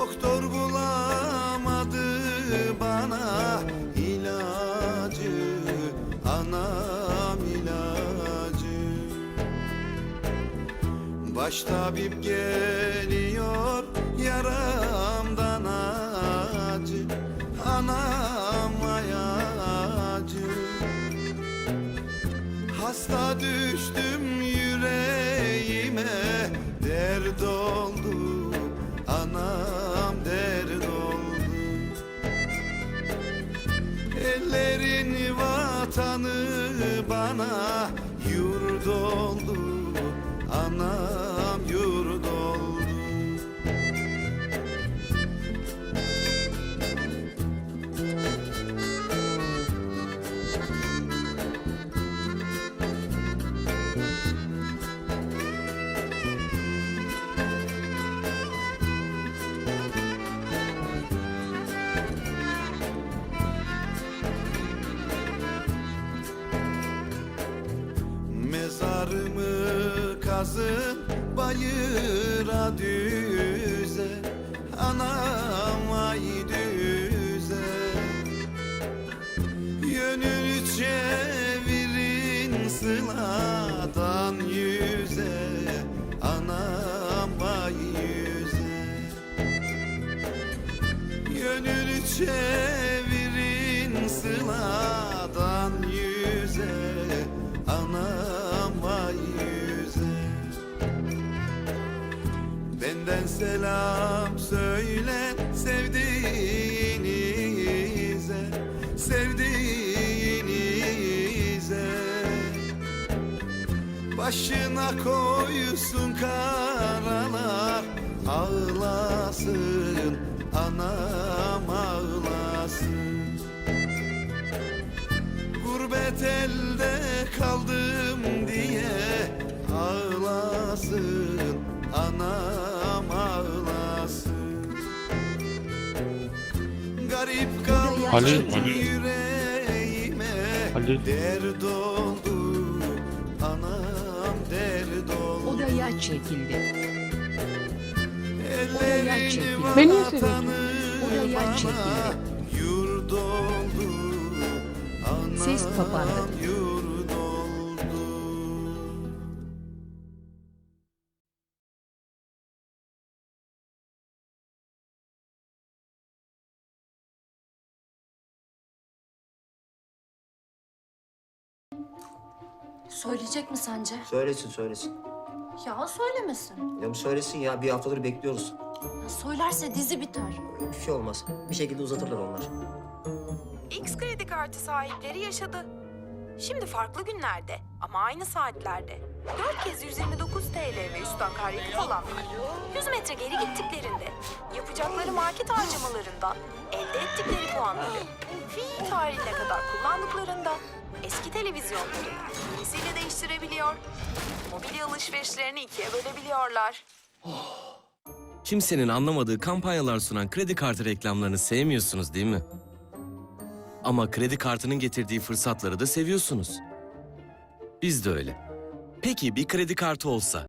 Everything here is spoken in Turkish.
Doktor bulamadı bana ilacı Anam ilacı. Baş tabip geliyor yaramdan acı Anam ayacı. Hasta düştüm vatanı bana Mezarımı kazın bayıra düze Anam ay düze. Yönünü çevirin sıladan yüze Anam ay yüze. Yönünü çevirin sıladan Benden selam söyle sevdiğinize Sevdiğinize. Başına koysun karalar Ağlasın anam ağlasın. Gurbet elde kaldım diye Ağlasın Yüreğime Halil. Dert oldu anam dert oldu Odaya çekildi. Ellerin çekildi. Beni seviyorsun? vatanı Odaya bana çekildi. Yurt oldu anam Ses kapandı. Söyleyecek mi sence? Söylesin söylesin. Ya söylemesin. Ya bu söylesin ya bir haftadır bekliyoruz. Ya söylerse dizi biter. Bir şey olmaz. Bir şekilde uzatırlar onlar. X kredi kartı sahipleri yaşadı. Şimdi farklı günlerde ama aynı saatlerde 4 kez 129 TL ve üstü akaryakıt alanlar 100 metre geri gittiklerinde yapacakları market harcamalarından elde ettikleri puanları fiil tarihine kadar eski televizyonları yenisiyle değiştirebiliyor. Mobilya alışverişlerini ikiye bölebiliyorlar. Kimsenin anlamadığı kampanyalar sunan kredi kartı reklamlarını sevmiyorsunuz değil mi? Ama kredi kartının getirdiği fırsatları da seviyorsunuz. Biz de öyle. Peki bir kredi kartı olsa